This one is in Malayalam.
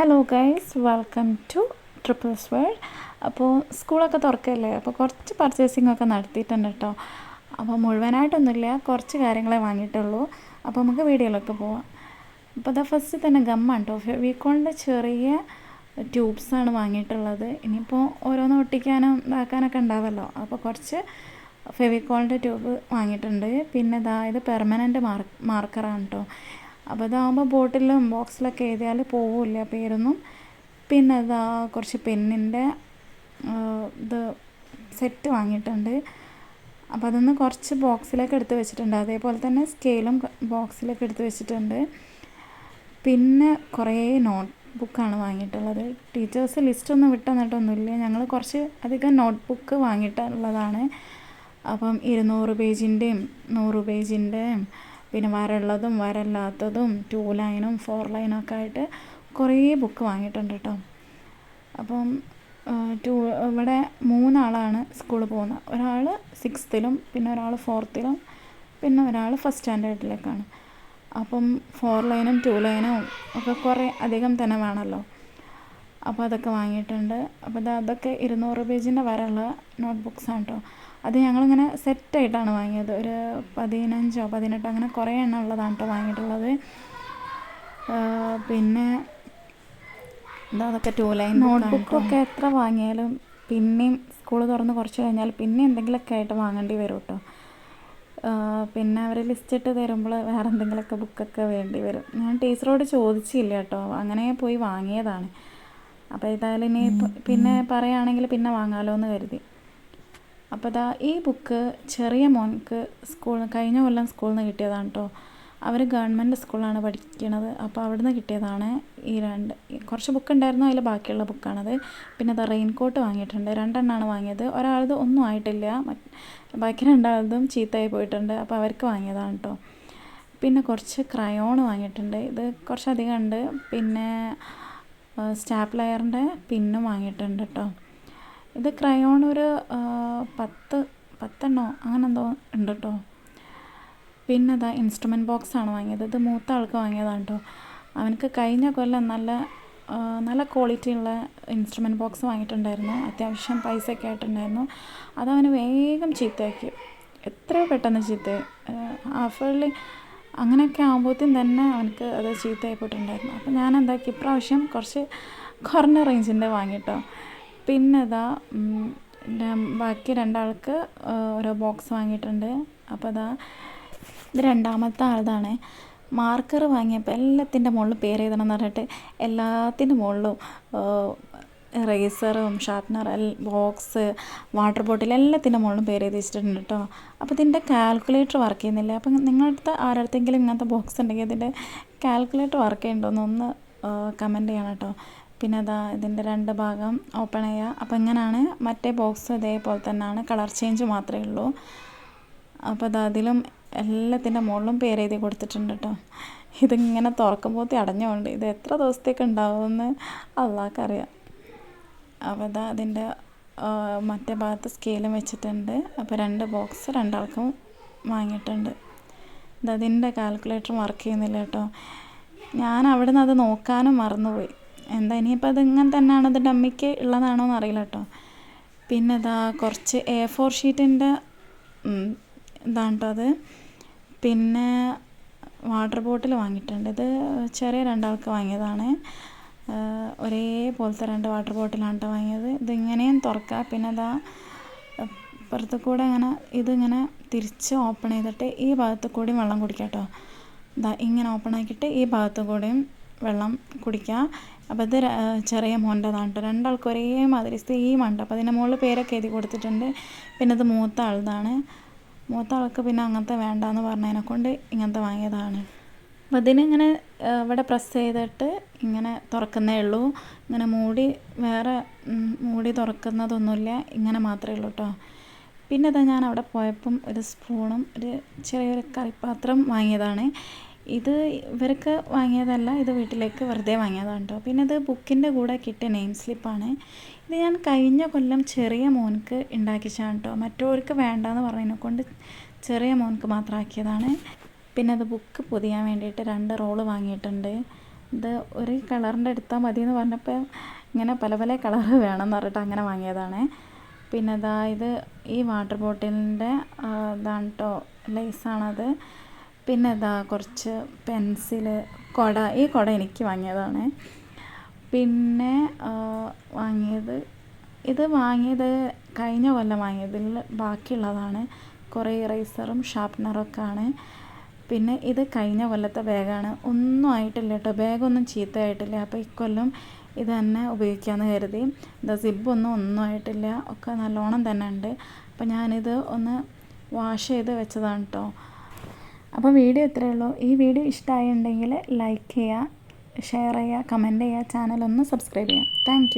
Hello guys welcome to triples world അപ്പോൾ സ്കൂളൊക്കെ തുറക്കല്ലേ? അപ്പോൾ കുറച്ച് പർച്ചേസിംഗ് ഒക്കെ നടത്തിയിട്ടുണ്ട് കേട്ടോ. അപ്പോൾ മുഴുവനായിട്ടൊന്നുമില്ല. കുറച്ച് കാര്യങ്ങളെ വാങ്ങിയിട്ടുള്ളൂ. അപ്പോൾ നമുക്ക് വീഡിയോയിലൊക്കെ പോവാം. അപ്പോൾ അതാ ഫസ്റ്റ് തന്നെ ഗമ്മാണ് കേട്ടോ. വീക്കോണിന്റെ ചെറിയ ട്യൂബ്സാണ് വാങ്ങിയിട്ടുള്ളത്. ഇനിയിപ്പോൾ ഓരോന്ന് ഒട്ടിക്കാനും ഇതാക്കാനൊക്കെ ഉണ്ടാവുമല്ലോ അപ്പോൾ കുറച്ച് ഫെവിക്കോളിന്റെ ട്യൂബ് വാങ്ങിയിട്ടുണ്ട്. പിന്നെ ഇതാ ഇത് പെർമനന്റ് മാർക്ക് മാർക്കറാണ് കേട്ടോ. അപ്പോൾ ഇതാകുമ്പോൾ ബോട്ടിലും ബോക്സിലൊക്കെ എഴുതിയാൽ പോവില്ല പേരൊന്നും. പിന്നെ ഇതാ കുറച്ച് പെന്നിന്റെ ഇത് സെറ്റ് വാങ്ങിയിട്ടുണ്ട്. അപ്പോൾ അതൊന്ന് കുറച്ച് ബോക്സിലൊക്കെ എടുത്ത് വെച്ചിട്ടുണ്ട്. അതേപോലെ തന്നെ സ്കെയിലും ബോക്സിലൊക്കെ എടുത്ത് വെച്ചിട്ടുണ്ട്. പിന്നെ കുറേ നോട്ട് ബുക്കാണ് വാങ്ങിയിട്ടുള്ളത്. ടീച്ചേഴ്സ് ലിസ്റ്റ് ഒന്നും വിട്ടെന്നിട്ടൊന്നുമില്ല. ഞങ്ങൾ കുറച്ച് അധികം നോട്ട് ബുക്ക് വാങ്ങിയിട്ടുള്ളതാണ്. അപ്പം ഇരുന്നൂറ് പേജിന്റെയും നൂറ് പേജിന്റെയും പിന്നെ വരള്ളതും വരല്ലാത്തതും ടു ലൈനും ഫോർ ലൈനും ഒക്കെ ആയിട്ട് കുറേ ബുക്ക് വാങ്ങിയിട്ടുണ്ട് കേട്ടോ അപ്പം ടു ഇവിടെ മൂന്നാളാണ് സ്കൂളിൽ പോകുന്നത് ഒരാൾ സിക്സ്ത്തിലും പിന്നെ ഒരാൾ ഫോർത്തിലും പിന്നെ ഒരാൾ ഫസ്റ്റ് സ്റ്റാൻഡേർഡിലേക്കാണ് അപ്പം ഫോർ ലൈനും ടു ലൈനും ഒക്കെ കുറേ അധികം തന്നെ വേണമല്ലോ അപ്പോൾ അതൊക്കെ വാങ്ങിയിട്ടുണ്ട്. അപ്പോൾ അതൊക്കെ ഇരുന്നൂറ് പേജിന്റെ വരെയുള്ള നോട്ട് ബുക്സാണ് കേട്ടോ അത് ഞങ്ങളിങ്ങനെ സെറ്റായിട്ടാണ് വാങ്ങിയത്. ഒരു പതിനഞ്ചോ പതിനെട്ടോ അങ്ങനെ കുറേ എണ്ണം ഉള്ളതാണ് കേട്ടോ വാങ്ങിയിട്ടുള്ളത്. പിന്നെ എന്താ അതൊക്കെ ടൂ ലൈൻ നോട്ട് ബുക്കൊക്കെ എത്ര വാങ്ങിയാലും പിന്നെയും സ്കൂൾ തുറന്ന് കുറച്ച് കഴിഞ്ഞാൽ പിന്നെ എന്തെങ്കിലുമൊക്കെ ആയിട്ട് വാങ്ങേണ്ടി വരും കേട്ടോ പിന്നെ അവർ ലിസ്റ്റ് ഇട്ട് തരുമ്പോൾ വേറെ എന്തെങ്കിലുമൊക്കെ ബുക്കൊക്കെ വേണ്ടി വരും. ഞാൻ ടീച്ചറോട് ചോദിച്ചില്ല കേട്ടോ അങ്ങനെ പോയി വാങ്ങിയതാണ്. അപ്പോൾ ഏതായാലും ഇനി പിന്നെ പറയുകയാണെങ്കിൽ പിന്നെ വാങ്ങാമല്ലോ എന്ന് കരുതി. അപ്പോൾ ദാ ഈ ബുക്ക് ചെറിയ മോൻക്ക് സ്കൂൾ കഴിഞ്ഞ കൊല്ലം സ്കൂളിൽ നിന്ന് കിട്ടിയതാണ് കേട്ടോ അവർ ഗവൺമെന്റ് സ്കൂളിലാണ് പഠിക്കണത്. അപ്പോൾ അവിടെ നിന്ന് കിട്ടിയതാണ് ഈ രണ്ട് കുറച്ച് ബുക്ക് ഉണ്ടായിരുന്നു അതിൽ ബാക്കിയുള്ള ബുക്കാണത്. പിന്നെ അത് റെയിൻകോട്ട് വാങ്ങിയിട്ടുണ്ട്. രണ്ടെണ്ണമാണ് വാങ്ങിയത്. ഒരാളത് ഒന്നും ആയിട്ടില്ല. ബാക്കി രണ്ടാളതും ചീത്തയായി പോയിട്ടുണ്ട്. അപ്പോൾ അവർക്ക് വാങ്ങിയതാണ് കേട്ടോ പിന്നെ കുറച്ച് ക്രയോൺ വാങ്ങിയിട്ടുണ്ട്. ഇത് കുറച്ചധികം ഉണ്ട്. പിന്നെ സ്റ്റാപ്ലയറിന്റെ പിന്നും വാങ്ങിയിട്ടുണ്ട് കേട്ടോ ഇത് ക്രയോൺ ഒരു പത്ത് പത്തെണ്ണോ? അങ്ങനെ എന്തോ ഉണ്ട് കേട്ടോ പിന്നെ അതാ ബോക്സ് ആണ് വാങ്ങിയത്. ഇത് മൂത്ത ആൾക്ക് വാങ്ങിയതാണ് കേട്ടോ അവനക്ക് കഴിഞ്ഞ കൊല്ലം നല്ല നല്ല ക്വാളിറ്റി ഉള്ള ഇൻസ്ട്രുമെന്റ് ബോക്സ് വാങ്ങിയിട്ടുണ്ടായിരുന്നു. അത്യാവശ്യം പൈസയൊക്കെ ആയിട്ടുണ്ടായിരുന്നു. അതവന് വേഗം ചീത്തയാക്കി. എത്രയോ പെട്ടെന്ന് ചീത്തയായി. ഹാഫ് ഇയർലി അങ്ങനെയൊക്കെ ആകുമ്പോഴത്തേക്കും തന്നെ അവനക്ക് അത് ചീത്തയായിപ്പോയിട്ടുണ്ടായിരുന്നു അപ്പോൾ ഞാൻ എന്താക്കി ഇപ്രാവശ്യം കുറച്ച് കുറഞ്ഞ റേഞ്ചിന്റെ വാങ്ങിട്ടോ. പിന്നെ ഇതാ ബാക്കി രണ്ടാൾക്ക് ഓരോ ബോക്സ് വാങ്ങിയിട്ടുണ്ട്. അപ്പോൾ അതാ ഇത് രണ്ടാമത്തെ ആളതാണ്. മാർക്കർ വാങ്ങിയപ്പോൾ എല്ലാത്തിന്റെ മുകളിൽ പേര് എഴുതണം എന്ന് പറഞ്ഞിട്ട് എല്ലാത്തിന്റെ മുകളിലും റേസറും ഷാർപ്നർ ബോക്സ് വാട്ടർ ബോട്ടിൽ എല്ലാത്തിന്റെ മുകളിലും പേര് എഴുതി വെച്ചിട്ടുണ്ട് കേട്ടോ. അപ്പോൾ ഇതിന്റെ കാൽക്കുലേറ്റർ വർക്ക് ചെയ്യുന്നില്ല. അപ്പം നിങ്ങളുടെ ആരടുത്തെങ്കിലും ഇങ്ങനത്തെ ബോക്സ് ഉണ്ടെങ്കിൽ ഇതിന്റെ കാൽക്കുലേറ്റർ വർക്ക് ചെയ്യുന്നുണ്ടോ ഒന്ന് കമന്റ് ചെയ്യണം കേട്ടോ. പിന്നെ അതാ ഇതിന്റെ രണ്ട് ഭാഗം ഓപ്പൺ ചെയ്യുക അപ്പോൾ ഇങ്ങനെയാണ് മറ്റേ ബോക്സ് ഇതേപോലെ തന്നെയാണ് കളർ ചേഞ്ച് മാത്രമേ ഉള്ളൂ. അപ്പോൾ അത് അതിലും എല്ലാത്തിന്റെ മുകളിലും പേര് എഴുതി കൊടുത്തിട്ടുണ്ട് കേട്ടോ ഇതിങ്ങനെ തുറക്കുമ്പോഴത്തേ അടഞ്ഞുകൊണ്ട് ഇത് എത്ര ദിവസത്തേക്ക് ഉണ്ടാവുമെന്ന് അള്ളാഹ്ക്കറിയാം അപ്പോൾ അതാ അതിന്റെ മറ്റേ ഭാഗത്ത് സ്കെയിലും വെച്ചിട്ടുണ്ട്. അപ്പോൾ രണ്ട് ബോക്സ് രണ്ടാൾക്കും വാങ്ങിയിട്ടുണ്ട്. ഇത് അതിന്റെ കാൽക്കുലേറ്റർ വർക്ക് ചെയ്യുന്നില്ല കേട്ടോ ഞാൻ അവിടെ നിന്ന് അത് നോക്കാനും മറന്നുപോയി. എന്താ ഇനിയിപ്പോൾ അത് ഇങ്ങനെ തന്നെയാണ്? അത് ഡമ്മിക്ക് ഉള്ളതാണോ എന്ന് അറിയില്ല കേട്ടോ. പിന്നെ ഇതാ കുറച്ച് എ ഫോർ ഷീറ്റിന്റെ ഇതാണ് കേട്ടോ അത്. പിന്നെ വാട്ടർ ബോട്ടിൽ വാങ്ങിയിട്ടുണ്ട്. ഇത് ചെറിയ രണ്ടാൾക്ക് വാങ്ങിയതാണ്. ഒരേപോലത്തെ രണ്ട് വാട്ടർ ബോട്ടിലാണ് കേട്ടോ വാങ്ങിയത്. ഇതിങ്ങനെയും തുറക്കുക പിന്നെ അതാ പുറത്ത് കൂടെ ഇങ്ങനെ ഇതിങ്ങനെ തിരിച്ച് ഓപ്പൺ ചെയ്തിട്ട് ഈ ഭാഗത്ത് കൂടിയും വെള്ളം കുടിക്കുക കേട്ടോ ഇതാ ഇങ്ങനെ ഓപ്പൺ ആക്കിയിട്ട് ഈ ഭാഗത്ത് കൂടെയും വെള്ളം കുടിക്കുക അപ്പോൾ ഇത് ചെറിയ മോന്റെതാണ് കേട്ടോ രണ്ടാൾക്ക് ഒരേ മാതിരി സെയിം ഉണ്ട് അപ്പോൾ അതിന്റെ മുകളിൽ പേരൊക്കെ എഴുതി കൊടുത്തിട്ടുണ്ട്. പിന്നെ ഇത് മൂത്ത ആളതാണ് മൂത്ത ആൾക്ക് പിന്നെ അങ്ങനത്തെ വേണ്ടാന്ന് പറഞ്ഞതിനെ കൊണ്ട് ഇങ്ങനത്തെ വാങ്ങിയതാണ്. അപ്പോൾ ഇതിനിങ്ങനെ ഇവിടെ പ്രസ് ചെയ്തിട്ട് ഇങ്ങനെ തുറക്കുന്നേ ഉള്ളൂ. ഇങ്ങനെ മൂടി വേറെ മൂടി തുറക്കുന്നതൊന്നുമില്ല. ഇങ്ങനെ മാത്രമേ ഉള്ളൂ കേട്ടോ പിന്നെ ഇതാ ഞാൻ അവിടെ പോയപ്പം ഒരു സ്പൂണും ഒരു ചെറിയൊരു കറിപ്പാത്രം വാങ്ങിയതാണ്. ഇത് ഇവർക്ക് വാങ്ങിയതല്ല ഇത് വീട്ടിലേക്ക് വെറുതെ വാങ്ങിയതാണ് കേട്ടോ പിന്നെ ഇത് ബുക്കിന്റെ കൂടെ കിട്ടിയ നെയിം സ്ലിപ്പാണ്. ഇത് ഞാൻ കഴിഞ്ഞ കൊല്ലം ചെറിയ മോൻക്ക് ഉണ്ടാക്കിച്ചാണ് കേട്ടോ മറ്റവർക്ക് വേണ്ടാന്ന് പറഞ്ഞതിനെ കൊണ്ട് ചെറിയ മോൻക്ക് മാത്രം ആക്കിയതാണ്. പിന്നെ അത് ബുക്ക് പൊതിയാൻ വേണ്ടിയിട്ട് രണ്ട് റോൾ വാങ്ങിയിട്ടുണ്ട്. ഇത് ഒരു കളറിന്റെ എടുത്താൽ മതി എന്ന് പറഞ്ഞപ്പോൾ ഇങ്ങനെ പല പല കളറ് വേണമെന്ന് പറഞ്ഞിട്ട് അങ്ങനെ വാങ്ങിയതാണ്. പിന്നെ ഇതാ ഇത് ഈ വാട്ടർ ബോട്ടിലിന്റെ ഇതാണ് കേട്ടോ ലേസാണത് പിന്നെ ഇതാ കുറച്ച് പെൻസിൽ കുട ഈ കുട എനിക്ക് വാങ്ങിയതാണ്. പിന്നെ വാങ്ങിയത് ഇത് വാങ്ങിയത് കഴിഞ്ഞ കൊല്ലം വാങ്ങിയതിൽ ബാക്കിയുള്ളതാണ്. കുറേ ഇറേസറും ഷാർപ്നറും ഒക്കെ ആണ് പിന്നെ ഇത് കഴിഞ്ഞ കൊല്ലത്തെ ബാഗാണ്. ഒന്നും ആയിട്ടില്ല കേട്ടോ. ബാഗൊന്നും ചീത്തയായിട്ടില്ല. അപ്പോൾ ഇക്കൊല്ലം ഇത് തന്നെ ഉപയോഗിക്കാമെന്ന് കരുതി. ഇത് സിബൊന്നും ഒന്നും ആയിട്ടില്ല. ഒക്കെ നല്ലോണം തന്നെ ഉണ്ട്. അപ്പോൾ ഞാനിത് ഒന്ന് വാഷ് ചെയ്ത് വെച്ചതാണ് കേട്ടോ അപ്പോൾ വീഡിയോ ഇത്രയേ ഉള്ളൂ. ഈ വീഡിയോ ഇഷ്ടമായിട്ടുണ്ടെങ്കിൽ ലൈക്ക് ചെയ്യുക ഷെയർ ചെയ്യുക കമന്റ് ചെയ്യുക ചാനലൊന്ന് സബ്സ്ക്രൈബ് ചെയ്യുക. താങ്ക്